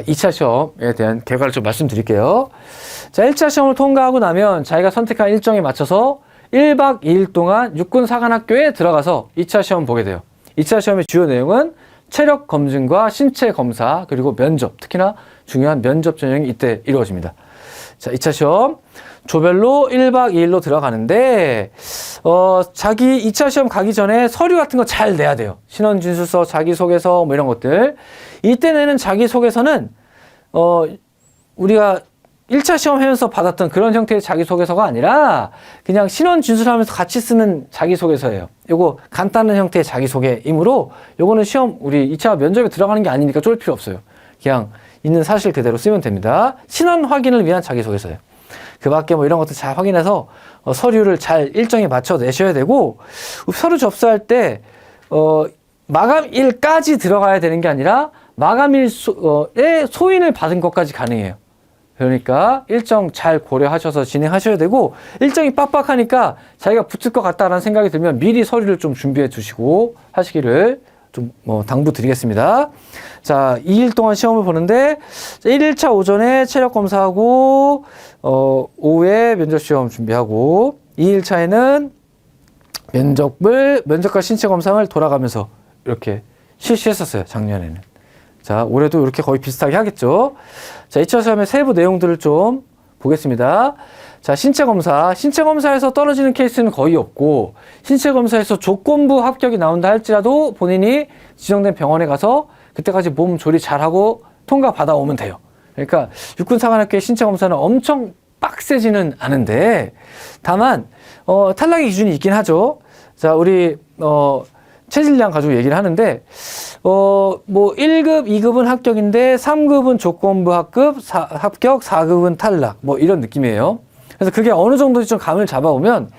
자, 2차 시험에 대한 결과를 좀 말씀드릴게요. 자, 1차 시험을 통과하고 나면 자기가 선택한 일정에 맞춰서 1박 2일 동안 육군 사관학교에 들어가서 2차 시험 보게 돼요. 2차 시험의 주요 내용은 체력 검증과 신체 검사 그리고 면접, 특히나 중요한 면접 전형이 이때 이루어집니다. 자, 2차 시험 조별로 1박 2일로 들어가는데 어, 자기 2차 시험 가기 전에 서류 같은 거 잘 내야 돼요. 신원 진술서, 자기 소개서 뭐 이런 것들. 이때 내는 자기 소개서는 어, 우리가 1차 시험 하면서 받았던 그런 형태의 자기 소개서가 아니라 그냥 신원 진술하면서 같이 쓰는 자기 소개서예요. 요거 간단한 형태의 자기 소개이므로 요거는 시험 우리 2차 면접에 들어가는 게 아니니까 쫄 필요 없어요. 그냥 있는 사실 그대로 쓰면 됩니다. 신원 확인을 위한 자기 소개서예요. 그 밖에 뭐 이런 것도 잘 확인해서 어, 서류를 잘 일정에 맞춰 내셔야 되고 서류 접수할 때 어, 마감일까지 들어가야 되는 게 아니라 마감일 소, 어, 에 소인을 받은 것까지 가능해요. 그러니까 일정 잘 고려하셔서 진행하셔야 되고 일정이 빡빡하니까 자기가 붙을 것 같다라는 생각이 들면 미리 서류를 좀 준비해 두시고 하시기를 좀 뭐 당부 드리겠습니다. 자, 2일 동안 시험을 보는데 1일차 오전에 체력 검사하고 어 오후에 면접 시험 준비하고 2일차에는 면접을 면접과 신체 검사를 돌아가면서 이렇게 실시했었어요. 작년에는. 자, 올해도 이렇게 거의 비슷하게 하겠죠. 자, 2차 시험의 세부 내용들을 좀 보겠습니다. 자, 신체 검사. 신체 검사에서 떨어지는 케이스는 거의 없고, 신체 검사에서 조건부 합격이 나온다 할지라도 본인이 지정된 병원에 가서 그때까지 몸 조리 잘하고 통과 받아오면 돼요. 그러니까 육군사관학교의 신체 검사는 엄청 빡세지는 않은데, 다만, 어, 탈락의 기준이 있긴 하죠. 자, 우리, 어, 체질량 가지고 얘기를 하는데, 어, 뭐, 1급, 2급은 합격인데, 3급은 조건부 합급, 사, 합격, 4급은 탈락. 뭐, 이런 느낌이에요. 그래서 그게 어느 정도인지 좀 감을 잡아오면,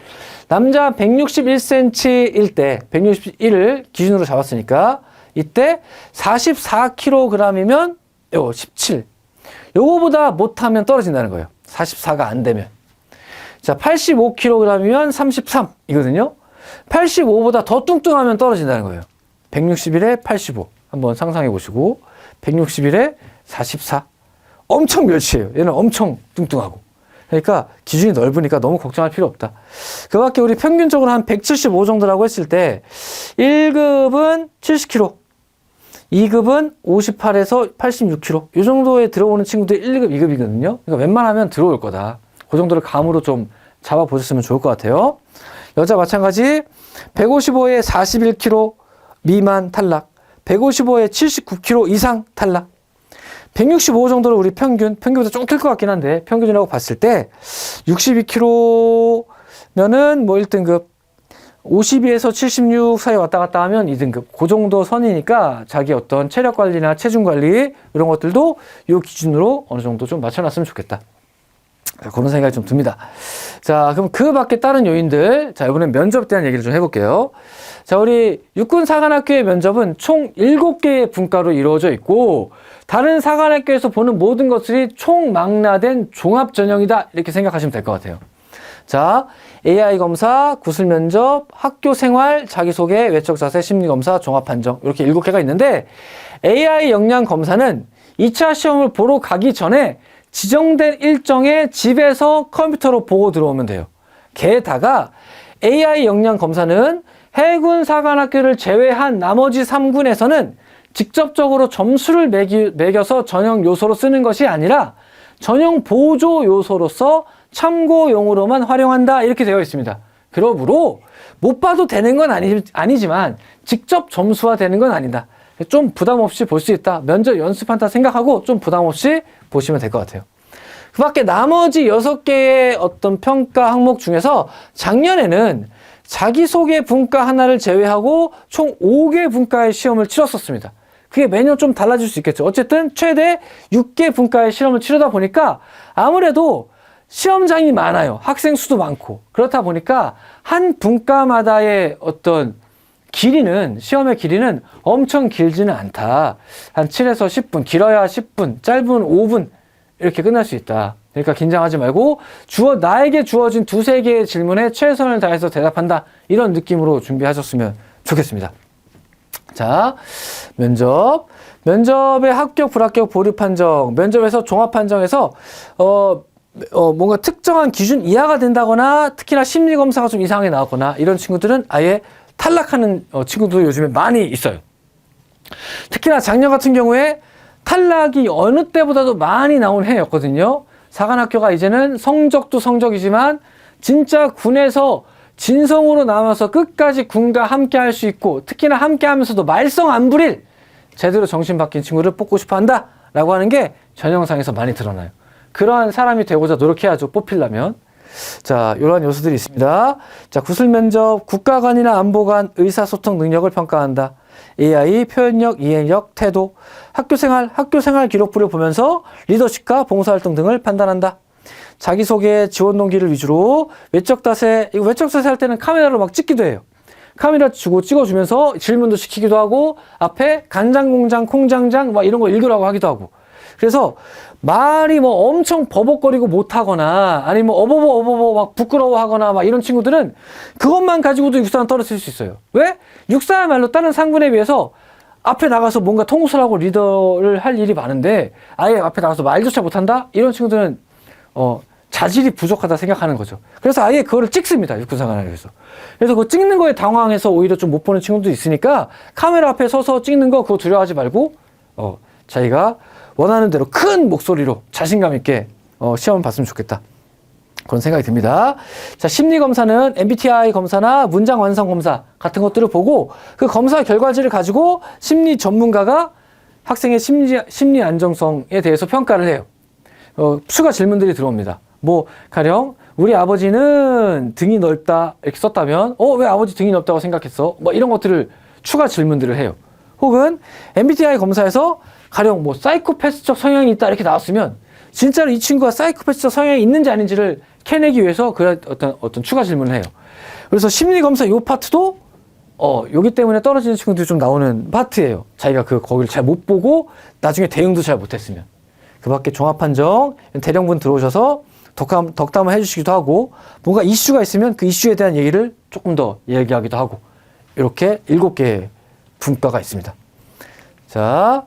남자 161cm일 때, 161을 기준으로 잡았으니까, 이때 44kg이면, 요, 17. 요거보다 못하면 떨어진다는 거예요. 44가 안 되면. 자, 85kg이면 33 이거든요. 85보다 더 뚱뚱하면 떨어진다는 거예요. 161에 85. 한번 상상해 보시고 161에 44. 엄청 멸치예요. 얘는 엄청 뚱뚱하고. 그러니까 기준이 넓으니까 너무 걱정할 필요 없다. 그 밖에 우리 평균적으로 한 175 정도라고 했을 때 1급은 70kg, 2급은 58에서 86kg. 이 정도에 들어오는 친구들이 1급, 2급이거든요. 그러니까 웬만하면 들어올 거다. 그 정도를 감으로 좀 잡아 보셨으면 좋을 것 같아요. 여자 마찬가지 155에 41kg 미만 탈락, 155에 79kg 이상 탈락, 165 정도로 우리 평균, 평균보다 좀 클 것 같긴 한데 평균이라고 봤을 때 62kg면은 뭐 1등급, 52에서 76 사이 왔다 갔다 하면 2등급. 그 정도 선이니까 자기 어떤 체력 관리나 체중 관리 이런 것들도 이 기준으로 어느 정도 좀 맞춰놨으면 좋겠다. 자, 그런 생각이 좀 듭니다. 자, 그럼 그 밖에 다른 요인들. 자, 이번엔 면접에 대한 얘기를 좀 해볼게요. 자, 우리 육군사관학교의 면접은 총 7개의 분과로 이루어져 있고, 다른 사관학교에서 보는 모든 것들이 총망라된 종합 전형이다. 이렇게 생각하시면 될 것 같아요. 자, AI 검사, 구술 면접, 학교 생활, 자기소개, 외적 자세, 심리 검사, 종합 판정. 이렇게 7개가 있는데, AI 역량 검사는 2차 시험을 보러 가기 전에 지정된 일정에 집에서 컴퓨터로 보고 들어오면 돼요. 게다가 AI 역량 검사는 해군 사관학교를 제외한 나머지 3군에서는 직접적으로 점수를 매기, 매겨서 전형 요소로 쓰는 것이 아니라 전형 보조 요소로서 참고용으로만 활용한다 이렇게 되어 있습니다. 그러므로 못 봐도 되는 건 아니, 아니지만 직접 점수화 되는 건 아니다. 좀 부담 없이 볼 수 있다. 면접 연습한다 생각하고 좀 부담 없이 보시면 될 것 같아요. 그 밖에 나머지 여섯 개의 어떤 평가 항목 중에서 작년에는 자기소개 분과 하나를 제외하고 총 5개 분과의 시험을 치렀었습니다. 그게 매년 좀 달라질 수 있겠죠. 어쨌든 최대 6개 분과의 실험을 치르다 보니까 아무래도 시험장이 많아요. 학생 수도 많고. 그렇다 보니까 한 분과마다의 어떤 길이는, 시험의 길이는 엄청 길지는 않다. 한 7에서 10분, 길어야 10분, 짧은 5분, 이렇게 끝날 수 있다. 그러니까 긴장하지 말고, 주어, 나에게 주어진 두세 개의 질문에 최선을 다해서 대답한다. 이런 느낌으로 준비하셨으면 좋겠습니다. 자, 면접. 면접에 합격, 불합격, 보류 판정, 면접에서 종합 판정에서 어, 어, 뭔가 특정한 기준 이하가 된다거나 특히나 심리 검사가 좀 이상하게 나왔거나 이런 친구들은 아예 탈락하는 어, 친구도 요즘에 많이 있어요. 특히나 작년 같은 경우에 탈락이 어느 때보다도 많이 나온 해였거든요. 사관학교가 이제는 성적도 성적이지만 진짜 군에서 진성으로 남아서 끝까지 군과 함께 할 수 있고 특히나 함께 하면서도 말썽 안 부릴 제대로 정신 바뀐 친구를 뽑고 싶어 한다 라고 하는 게 전형상에서 많이 드러나요. 그러한 사람이 되고자 노력해야죠. 뽑히려면. 자, 이러한 요소들이 있습니다. 자, 구술 면접, 국가관이나 안보관, 의사소통 능력을 평가한다. AI, 표현력, 이해력, 태도, 학교생활, 학교생활 기록부를 보면서 리더십과 봉사활동 등을 판단한다. 자기소개, 지원 동기를 위주로 외적 따세, 이거 외적 따세 할 때는 카메라로 막 찍기도 해요. 카메라 주고 찍어주면서 질문도 시키기도 하고 앞에 간장 공장 콩장장 막 이런 거 읽으라고 하기도 하고 그래서 말이 뭐 엄청 버벅거리고 못하거나 아니면 뭐 어버버 어버버 막 부끄러워하거나 막 이런 친구들은 그것만 가지고도 육사는 떨어질 수 있어요. 왜? 육사야말로 다른 상군에 비해서 앞에 나가서 뭔가 통솔하고 리더를 할 일이 많은데 아예 앞에 나가서 말조차 못한다? 이런 친구들은 어 자질이 부족하다 생각하는 거죠. 그래서 아예 그거를 찍습니다. 육군사관학에서. 그래서 그 찍는 거에 당황해서 오히려 좀 못 보는 친구도 있으니까 카메라 앞에 서서 찍는 거 그거 두려워하지 말고 어 자기가 원하는 대로 큰 목소리로 자신감 있게 어 시험을 봤으면 좋겠다. 그런 생각이 듭니다. 자, 심리 검사는 MBTI 검사나 문장 완성 검사 같은 것들을 보고 그 검사 결과지를 가지고 심리 전문가가 학생의 심리, 심리 안정성에 대해서 평가를 해요. 어, 추가 질문들이 들어옵니다. 뭐, 가령, 우리 아버지는 등이 넓다, 이렇게 썼다면, 어, 왜 아버지 등이 넓다고 생각했어? 뭐, 이런 것들을 추가 질문들을 해요. 혹은, MBTI 검사에서 가령 뭐, 사이코패스적 성향이 있다, 이렇게 나왔으면, 진짜로 이 친구가 사이코패스적 성향이 있는지 아닌지를 캐내기 위해서 그 어떤, 어떤 추가 질문을 해요. 그래서 심리 검사 요 파트도, 어, 여기 때문에 떨어지는 친구들이 좀 나오는 파트예요. 자기가 그, 거기를 잘 못 보고, 나중에 대응도 잘 못했으면. 그 밖에 종합판정, 대령분 들어오셔서 덕담, 덕담을 해주시기도 하고, 뭔가 이슈가 있으면 그 이슈에 대한 얘기를 조금 더 얘기하기도 하고, 이렇게 일곱 개의 분과가 있습니다. 자,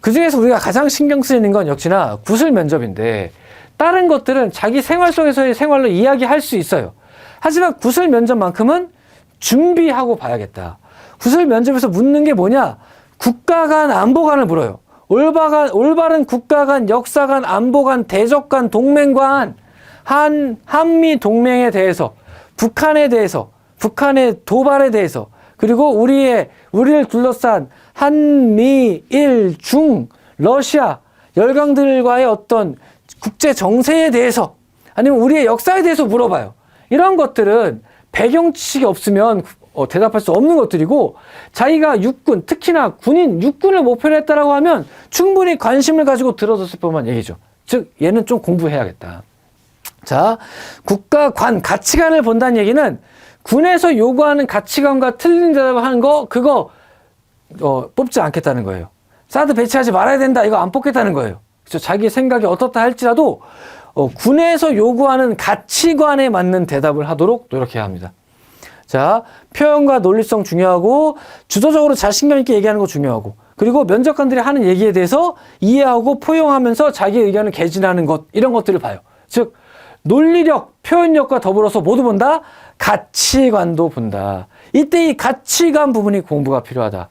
그 중에서 우리가 가장 신경 쓰이는 건 역시나 구술 면접인데, 다른 것들은 자기 생활 속에서의 생활로 이야기할 수 있어요. 하지만 구술 면접만큼은 준비하고 봐야겠다. 구술 면접에서 묻는 게 뭐냐? 국가 간 안보 관을 물어요. 올바간, 올바른 국가 간, 역사 간, 안보 간, 대적 간, 동맹 간, 한, 한미 동맹에 대해서, 북한에 대해서, 북한의 도발에 대해서, 그리고 우리의, 우리를 둘러싼 한미, 일, 중, 러시아, 열강들과의 어떤 국제 정세에 대해서, 아니면 우리의 역사에 대해서 물어봐요. 이런 것들은 배경 지식이 없으면 어, 대답할 수 없는 것들이고 자기가 육군 특히나 군인 육군을 목표로 했다라고 하면 충분히 관심을 가지고 들어줬을 법만 얘기죠. 즉 얘는 좀 공부해야겠다. 자 국가 관 가치관을 본다는 얘기는 군에서 요구하는 가치관과 틀린 대답을 하는 거 그거 어, 뽑지 않겠다는 거예요. 사드 배치하지 말아야 된다 이거 안 뽑겠다는 거예요. 그래서 자기 생각이 어떻다 할지라도 어, 군에서 요구하는 가치관에 맞는 대답을 하도록 노력해야 합니다. 자, 표현과 논리성 중요하고 주도적으로 자신감 있게 얘기하는 거 중요하고 그리고 면접관들이 하는 얘기에 대해서 이해하고 포용하면서 자기 의견을 개진하는 것 이런 것들을 봐요. 즉 논리력, 표현력과 더불어서 모두 본다. 가치관도 본다. 이때 이 가치관 부분이 공부가 필요하다.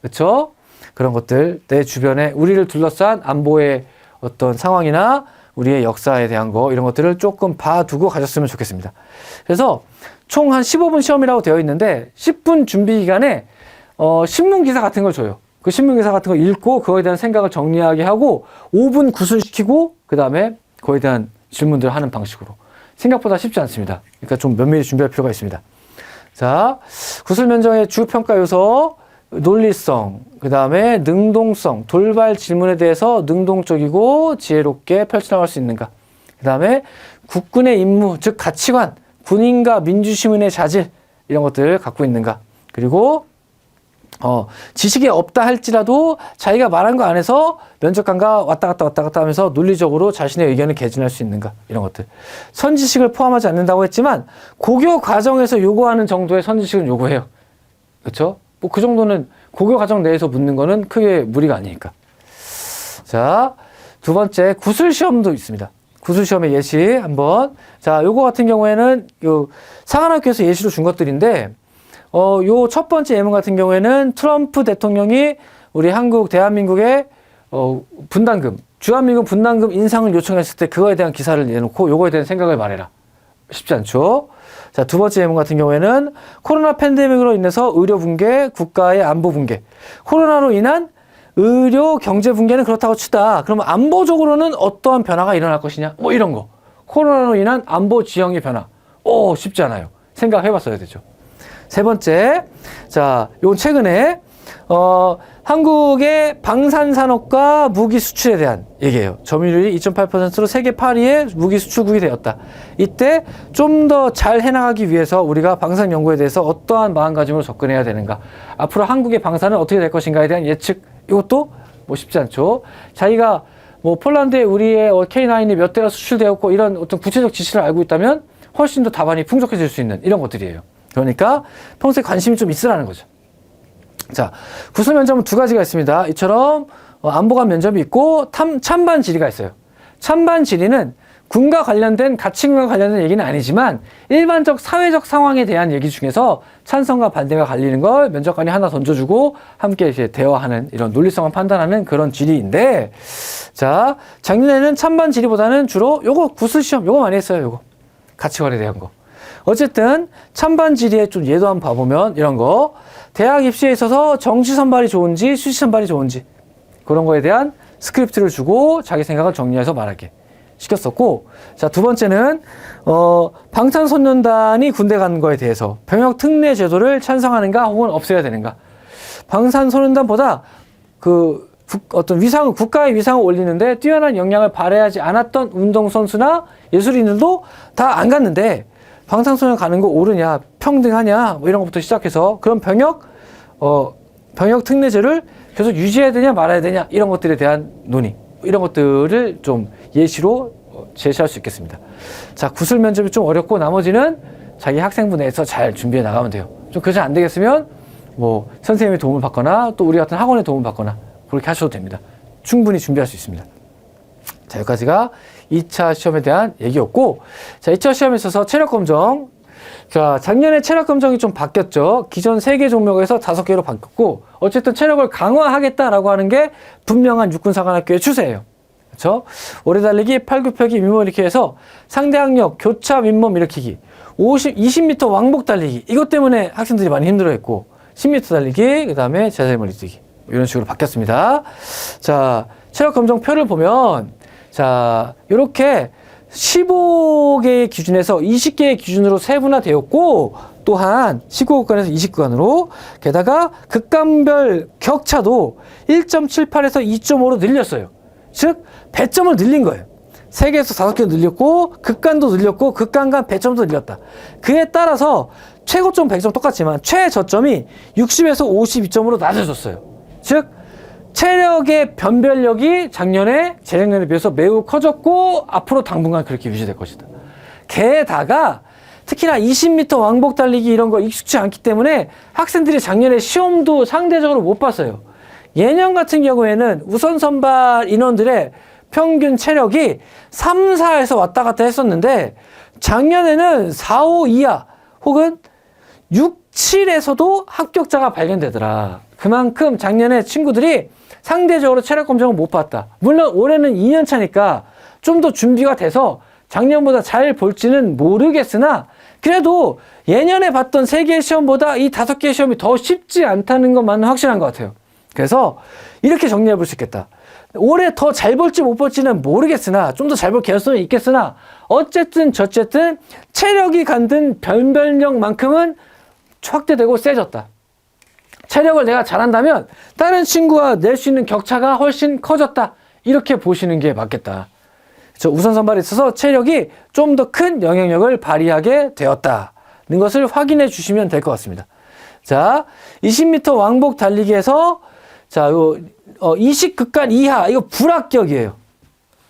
그렇죠? 그런 것들 내 주변에 우리를 둘러싼 안보의 어떤 상황이나 우리의 역사에 대한 거 이런 것들을 조금 봐두고 가셨으면 좋겠습니다. 그래서 총 한 15분 시험이라고 되어 있는데 10분 준비 기간에 어, 신문 기사 같은 걸 줘요. 그 신문 기사 같은 거 읽고 그거에 대한 생각을 정리하게 하고 5분 구술시키고 그 다음에 그거에 대한 질문들을 하는 방식으로 생각보다 쉽지 않습니다. 그러니까 좀 면밀히 준비할 필요가 있습니다. 자, 구술 면접의 주 평가 요소 논리성, 그 다음에 능동성, 돌발 질문에 대해서 능동적이고 지혜롭게 펼쳐나갈 수 있는가. 그 다음에 국군의 임무, 즉 가치관, 군인과 민주시민의 자질, 이런 것들을 갖고 있는가. 그리고 어, 지식이 없다 할지라도 자기가 말한 거 안에서 면접관과 왔다 갔다 왔다 갔다 하면서 논리적으로 자신의 의견을 개진할 수 있는가 이런 것들 선지식을 포함하지 않는다고 했지만 고교 과정에서 요구하는 정도의 선지식은 요구해요 그렇죠 뭐 그 정도는 고교 과정 내에서 묻는 거는 크게 무리가 아니니까. 자, 두 번째 구술 시험도 있습니다. 구술 시험의 예시 한번. 자, 요거 같은 경우에는 요 상한학교에서 예시로 준 것들인데 어, 요 첫 번째 예문 같은 경우에는 트럼프 대통령이 우리 한국 대한민국의 어, 분담금, 주한미군 분담금 인상을 요청했을 때 그거에 대한 기사를 내놓고 요거에 대한 생각을 말해라. 쉽지 않죠. 자, 두 번째 예문 같은 경우에는 코로나 팬데믹으로 인해서 의료 붕괴, 국가의 안보 붕괴. 코로나로 인한 의료 경제 붕괴는 그렇다고 치다. 그러면 안보적으로는 어떠한 변화가 일어날 것이냐? 뭐 이런 거. 코로나로 인한 안보 지형의 변화. 오, 쉽지 않아요. 생각해 봤어야 되죠. 세 번째. 자, 요건 최근에 어, 한국의 방산산업과 무기 수출에 대한 얘기예요. 점유율이 2.8%로 세계 8위의 무기 수출국이 되었다. 이때 좀 더 잘 해나가기 위해서 우리가 방산 연구에 대해서 어떠한 마음가짐으로 접근해야 되는가. 앞으로 한국의 방산은 어떻게 될 것인가에 대한 예측. 이것도 뭐 쉽지 않죠. 자기가 뭐 폴란드에 우리의 K9이 몇 대가 수출되었고 이런 어떤 구체적 지시를 알고 있다면 훨씬 더 답안이 풍족해질 수 있는 이런 것들이에요. 그러니까 평소에 관심이 좀 있으라는 거죠. 자, 구술 면접은 두 가지가 있습니다. 이처럼 어, 안보관 면접이 있고 탐, 찬반 지리가 있어요. 찬반 지리는 군과 관련된 가치관과 관련된 얘기는 아니지만 일반적 사회적 상황에 대한 얘기 중에서 찬성과 반대가 갈리는 걸 면접관이 하나 던져주고 함께 이제 대화하는 이런 논리성을 판단하는 그런 지리인데 자 작년에는 찬반 지리보다는 주로 요거 구술 시험 요거 많이 했어요 요거 가치관에 대한 거 어쨌든 찬반 지리에 좀 예도 한번 봐보면 이런 거. 대학 입시에 있어서 정시 선발이 좋은지 수시 선발이 좋은지 그런 거에 대한 스크립트를 주고 자기 생각을 정리해서 말하게 시켰었고. 자 두 번째는 어 방탄소년단이 군대 가는 거에 대해서 병역 특례 제도를 찬성하는가 혹은 없애야 되는가. 방탄소년단보다 그 국- 어떤 위상 국가의 위상을 올리는데 뛰어난 역량을 발휘하지 않았던 운동 선수나 예술인들도 다 안 갔는데 방탄소년 가는 거 옳으냐 평등하냐 뭐 이런 것부터 시작해서 그런 병역 어 병역 특례제를 계속 유지해야 되냐 말아야 되냐 이런 것들에 대한 논의 이런 것들을 좀 예시로 어, 제시할 수 있겠습니다. 자 구술 면접이 좀 어렵고 나머지는 자기 학생부 내에서 잘 준비해 나가면 돼요. 좀 그렇지 안 되겠으면 뭐 선생님의 도움을 받거나 또 우리 같은 학원의 도움을 받거나 그렇게 하셔도 됩니다. 충분히 준비할 수 있습니다. 자, 여기까지가 2차 시험에 대한 얘기였고, 자, 2차 시험에 있어서 체력 검정. 자, 작년에 체력 검정이 좀 바뀌었죠. 기존 3개 종목에서 5개로 바뀌었고, 어쨌든 체력을 강화하겠다라고 하는 게 분명한 육군사관학교의 추세예요. 그렇죠? 오래 달리기, 팔굽혀기, 민몸 일으키기 해서 상대 학력, 교차, 민몸 일으키기, 50, 20m 왕복 달리기. 이것 때문에 학생들이 많이 힘들어했고, 10m 달리기, 그 다음에 제자리머리 뛰기. 이런 식으로 바뀌었습니다. 자, 체력 검정 표를 보면, 자, 요렇게 15개의 기준에서 20개의 기준으로 세분화되었고, 또한 19구간에서 20구간으로, 게다가 극간별 격차도 1.78에서 2.5로 늘렸어요. 즉, 배점을 늘린 거예요. 3개에서 5개 늘렸고, 극간도 늘렸고, 극간 간 배점도 늘렸다. 그에 따라서 최고점 100점 똑같지만, 최저점이 60에서 52점으로 낮아졌어요. 즉, 체력의 변별력이 작년에 재작년에 비해서 매우 커졌고 앞으로 당분간 그렇게 유지될 것이다. 게다가 특히나 20m 왕복 달리기 이런 거 익숙치 않기 때문에 학생들이 작년에 시험도 상대적으로 못 봤어요. 예년 같은 경우에는 우선 선발 인원들의 평균 체력이 3, 4에서 왔다 갔다 했었는데 작년에는 4, 5 이하 혹은 6, 7에서도 합격자가 발견되더라. 그만큼 작년에 친구들이 상대적으로 체력 검정을 못 봤다. 물론 올해는 2년 차니까 좀 더 준비가 돼서 작년보다 잘 볼지는 모르겠으나 그래도 예년에 봤던 세 개의 시험보다 이 다섯 개의 시험이 더 쉽지 않다는 것만은 확실한 것 같아요. 그래서 이렇게 정리해 볼 수 있겠다. 올해 더 잘 볼지 못 볼지는 모르겠으나 좀 더 잘 볼 개연성이 있겠으나 어쨌든 저쨌든 체력이 갖는 변별력만큼은 확대되고 세졌다. 체력을 내가 잘한다면 다른 친구와 낼 수 있는 격차가 훨씬 커졌다. 이렇게 보시는 게 맞겠다. 저 우선 선발에 있어서 체력이 좀 더 큰 영향력을 발휘하게 되었다는 것을 확인해 주시면 될 것 같습니다. 자, 20m 왕복 달리기에서 자, 요 어, 20극간 이하 이거 불합격이에요.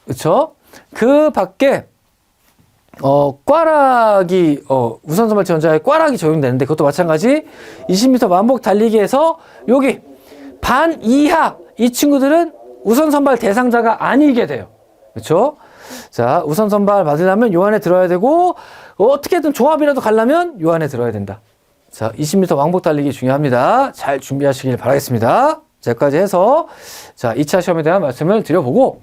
그렇죠? 그 밖에 어, 꽈락이, 어, 우선 선발 지원자의 꽈락이 적용되는데 그것도 마찬가지 20m 왕복 달리기에서 여기 반 이하 이 친구들은 우선 선발 대상자가 아니게 돼요. 그렇죠? 자, 우선 선발 받으려면 요 안에 들어야 되고 어떻게든 조합이라도 가려면 요 안에 들어야 된다. 자, 20m 왕복 달리기 중요합니다. 잘 준비하시길 바라겠습니다. 자, 여기까지 해서 자, 2차 시험에 대한 말씀을 드려보고